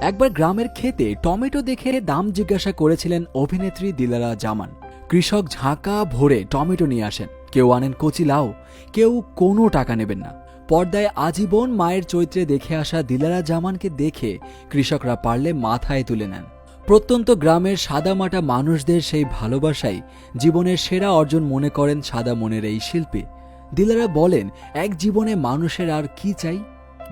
একবার গ্রামের খেতে টমেটো দেখে দাম জিজ্ঞাসা করেছিলেন অভিনেত্রী দিলারা জামান। কৃষক ঝাঁকা ভরে টমেটো নিয়ে আসেন। কেউ আনেন কচি লাউ, কেউ কোনো টাকা নেবেন না। পর্দায় আজীবন মায়ের চৈত্রে দেখে আসা দিলারা জামানকে দেখে কৃষকরা পারলে মাথায় তুলে নেন। প্রত্যন্ত গ্রামের সাদামাটা মানুষদের সেই ভালোবাসাই জীবনের সেরা অর্জন মনে করেন সাদা মনের এই শিল্পী। দিলারা বলেন, এক জীবনে মানুষের আর কি চাই?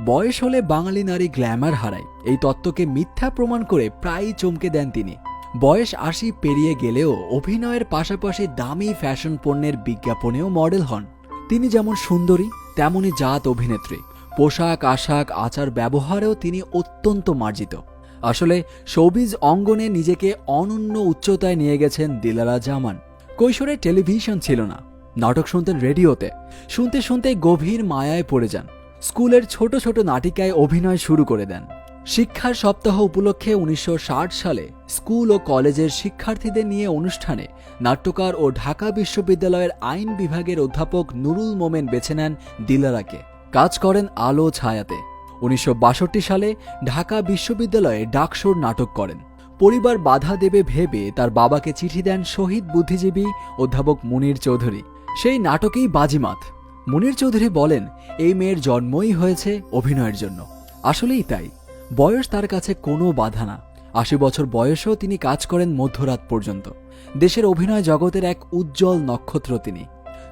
বয়স হলে বাঙালি নারী গ্ল্যামার হারায়। এই তত্ত্বকে মিথ্যা প্রমাণ করে প্রায়ই চমকে দেন তিনি। বয়স আশি পেরিয়ে গেলেও অভিনয়ের পাশাপাশি দামি ফ্যাশন পণ্যের বিজ্ঞাপনেও মডেল হন। তিনি যেমন সুন্দরী, তেমনই জাত অভিনেত্রী। পোশাক, আশাক, আচার ব্যবহারেও তিনি অত্যন্ত মার্জিত। আসলে শোবিজ অঙ্গনে নিজেকে অনন্য উচ্চতায় নিয়ে গেছেন দিলারা জামান কৈশোরে টেলিভিশন ছিল না। নাটক শুনতেন রেডিওতে। শুনতে শুনতে গভীর মায়ায় পড়ে যান। স্কুলের ছোট ছোট নাটিকায় অভিনয় শুরু করে দেন। শিক্ষার সপ্তাহ উপলক্ষে উনিশশো ষাট সালে স্কুল ও কলেজের শিক্ষার্থীদের নিয়ে অনুষ্ঠানে নাট্যকার ও ঢাকা বিশ্ববিদ্যালয়ের আইন বিভাগের অধ্যাপক নুরুল মোমেন বেছে নেন দিলারাকে। কাজ করেন আলো ছায়াতে। উনিশশো বাষট্টি সালে ঢাকা বিশ্ববিদ্যালয়ে ডাকসোর নাটক করেন। পরিবার বাধা দেবে ভেবে তার বাবাকে চিঠি দেন শহীদ বুদ্ধিজীবী অধ্যাপক মুনির চৌধুরী। সেই নাটকেই বাজিমাত। মুনির চৌধুরী বলেন, এই মেয়ের জন্মই হয়েছে অভিনয়ের জন্য। আসলেই তাই। বয়স তার কাছে কোনো বাধা না। আশি বছর বয়সেও তিনি কাজ করেন মধ্যরাত পর্যন্ত। দেশের অভিনয় জগতের এক উজ্জ্বল নক্ষত্র তিনি।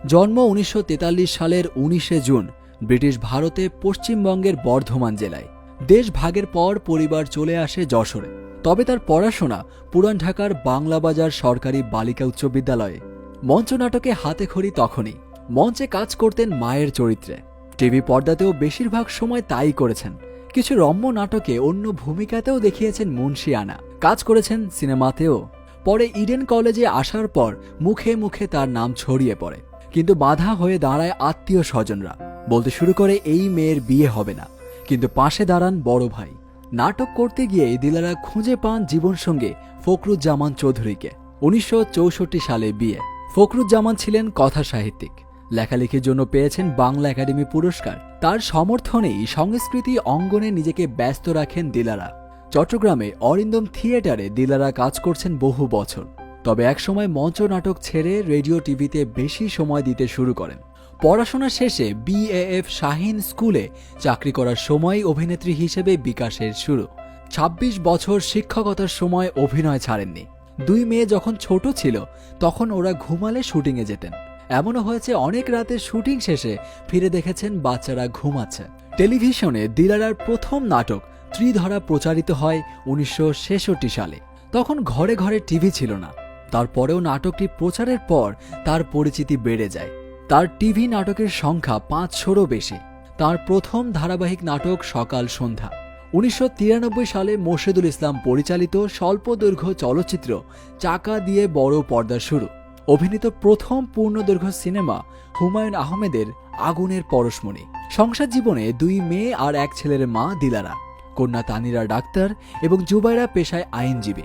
জন্ম উনিশশো তেতাল্লিশ সালের উনিশে জুন, ব্রিটিশ ভারতে পশ্চিমবঙ্গের বর্ধমান জেলায়। দেশ ভাগের পর পরিবার চলে আসে যশোরে। তবে তার পড়াশোনা পুরান ঢাকার বাংলাবাজার সরকারি বালিকা উচ্চ বিদ্যালয়ে। মঞ্চনাটকে হাতে খড়ি তখনই। মঞ্চে কাজ করতেন মায়ের চরিত্রে। টিভি পর্দাতেও বেশিরভাগ সময় তাই করেছেন। কিছু রম্য নাটকে অন্য ভূমিকাতেও দেখিয়েছেন মুন্সি আনা। কাজ করেছেন সিনেমাতেও। পরে ইডেন কলেজে আসার পর মুখে মুখে তার নাম ছড়িয়ে পড়ে। কিন্তু বাধা হয়ে দাঁড়ায় আত্মীয় স্বজনরা। বলতে শুরু করে এই মেয়ের বিয়ে হবে না। কিন্তু পাশে দাঁড়ান বড় ভাই। নাটক করতে গিয়ে দিলারা খুঁজে পান জীবনসঙ্গী ফখরুজ্জামান চৌধুরীকে। উনিশশো চৌষট্টি সালে বিয়ে। ফখরুজ্জামান ছিলেন কথা সাহিত্যিক লেখালেখির জন্য পেয়েছেন বাংলা একাডেমি পুরস্কার। তার সমর্থনেই সংস্কৃতি অঙ্গনে নিজেকে ব্যস্ত রাখেন দিলারা। চট্টগ্রামে অরিন্দম থিয়েটারে দিলারা কাজ করছেন বহু বছর। তবে একসময় মঞ্চ নাটক ছেড়ে রেডিও টিভিতে বেশি সময় দিতে শুরু করেন। পড়াশোনা শেষে বিএএফ শাহিন স্কুলে চাকরি করার সময় অভিনেত্রী হিসেবে বিকাশের শুরু। ২৬ বছর শিক্ষকতার সময় অভিনয় ছাড়েননি। দুই মেয়ে যখন ছোট ছিল, তখন ওরা ঘুমালে শুটিংয়ে যেতেন। এমনও হয়েছে অনেক রাতে শুটিং শেষে ফিরে দেখেছেন বাচ্চারা ঘুমাচ্ছে। টেলিভিশনে দিলারার প্রথম নাটক, ত্রিধরা প্রচারিত হয় উনিশশো ছেষট্টি সালে। তখন ঘরে ঘরে টিভি ছিল না। তারপরেও নাটকটি প্রচারের পর তার পরিচিতি বেড়ে যায়। তার টিভি নাটকের সংখ্যা পাঁচশোরও বেশি। তার প্রথম ধারাবাহিক নাটক সকাল সন্ধ্যা। উনিশশো তিরানব্বই সালে মোর্শেদুল ইসলাম পরিচালিত স্বল্পদৈর্ঘ্য চলচ্চিত্র চাকা দিয়ে বড় পর্দা শুরু। অভিনীত প্রথম পূর্ণদৈর্ঘ্য সিনেমা হুমায়ুন আহমেদের আগুনের পরশমণি। সংসার জীবনে দুই মেয়ে আর এক ছেলের মা দিলারা। কন্যা তানিরা ডাক্তার এবং জুবাইরা পেশায় আইনজীবী।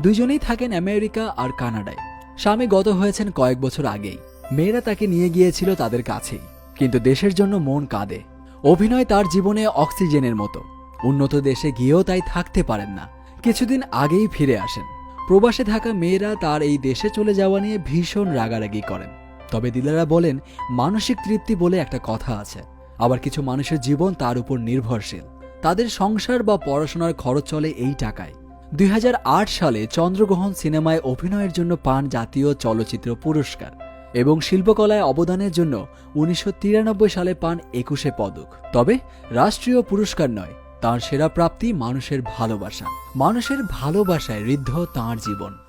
দুইজনেই থাকেন আমেরিকা আর কানাডায়। স্বামী গত হয়েছেন কয়েক বছর আগেই। মেয়েরা তাকে নিয়ে গিয়েছিল তাদের কাছেই। কিন্তু দেশের জন্য মন কাঁদে। অভিনয় তার জীবনে অক্সিজেনের মতো। উন্নত দেশে গিয়েও তাই থাকতে পারেন না। কিছুদিন আগেই ফিরে আসেন। প্রবাসে থাকা মেয়েরা তার এই দেশে চলে যাওয়া নিয়ে ভীষণ রাগারাগি করেন। তবে দিলারা বলেন, মানসিক তৃপ্তি বলে একটা কথা আছে। আবার কিছু মানুষের জীবন তার উপর নির্ভরশীল। তাদের সংসার বা পড়াশোনার খরচ চলে এই টাকায়। দুই হাজার আট সালে চন্দ্রগ্রহণ সিনেমায় অভিনয়ের জন্য পান জাতীয় চলচ্চিত্র পুরস্কার এবং শিল্পকলায় অবদানের জন্য উনিশশো তিরানব্বই সালে পান একুশে পদক। তবে রাষ্ট্রীয় পুরস্কার নয় তার সেরা প্রাপ্তি মানুষের ভালোবাসা। মানুষের ভালোবাসায় ঋদ্ধ তাঁর জীবন।